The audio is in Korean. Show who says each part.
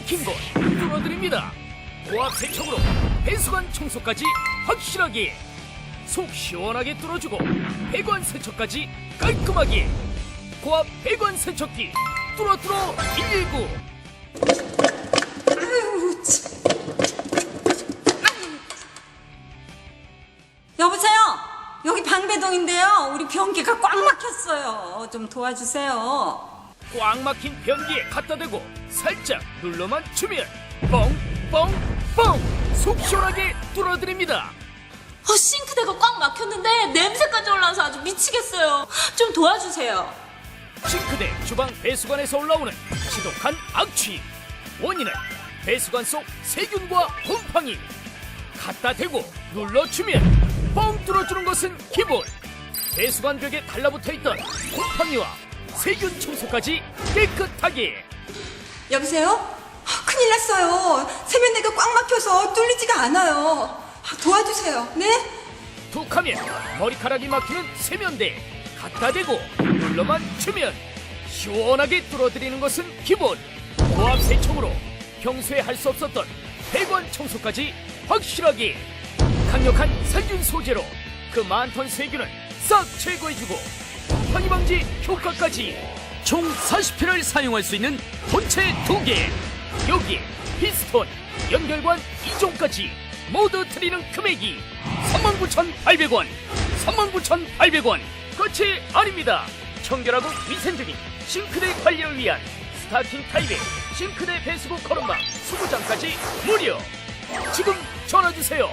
Speaker 1: 막힌 곳 뚫어드립니다. 고압 세척으로 배수관 청소까지 확실하게 속 시원하게 뚫어주고 배관 세척까지 깔끔하게 고압 배관 세척기 뚫어 뚫어 119
Speaker 2: 아유, 참. 여보세요? 여기 방배동인데요. 우리 변기가 꽉 막혔어요. 좀 도와주세요.
Speaker 1: 꽉 막힌 변기에 갖다 대고 살짝 눌러만 주면 뻥뻥뻥 속 시원하게 뚫어드립니다.
Speaker 3: 어, 싱크대가 꽉 막혔는데 냄새까지 올라와서 아주 미치겠어요. 좀 도와주세요.
Speaker 1: 싱크대 주방 배수관에서 올라오는 지독한 악취 원인은 배수관 속 세균과 곰팡이 갖다 대고 눌러주면 뻥 뚫어주는 것은 기본 배수관 벽에 달라붙어 있던 곰팡이와 세균 청소까지 깨끗하게
Speaker 2: 여보세요? 아, 큰일 났어요. 세면대가 꽉 막혀서 뚫리지가 않아요. 아, 도와주세요. 네?
Speaker 1: 툭 하면 머리카락이 막히는 세면대 갖다 대고 눌러만 주면 시원하게 뚫어드리는 것은 기본 고압 세척으로 평소에 할 수 없었던 배관 청소까지 확실하게 강력한 살균 소재로 그 많던 세균을 싹 제거해주고 곰팡이 방지 효과까지 총 40회를 사용할 수 있는 본체 2개. 여기에 피스톤, 연결관 2종까지 모두 드리는 금액이 39,800원 39,800원. 끝이 아닙니다. 청결하고 위생적인 싱크대 관리를 위한 스타킹 타입의 싱크대 배수구 거름망 20장까지 무료. 지금 전화주세요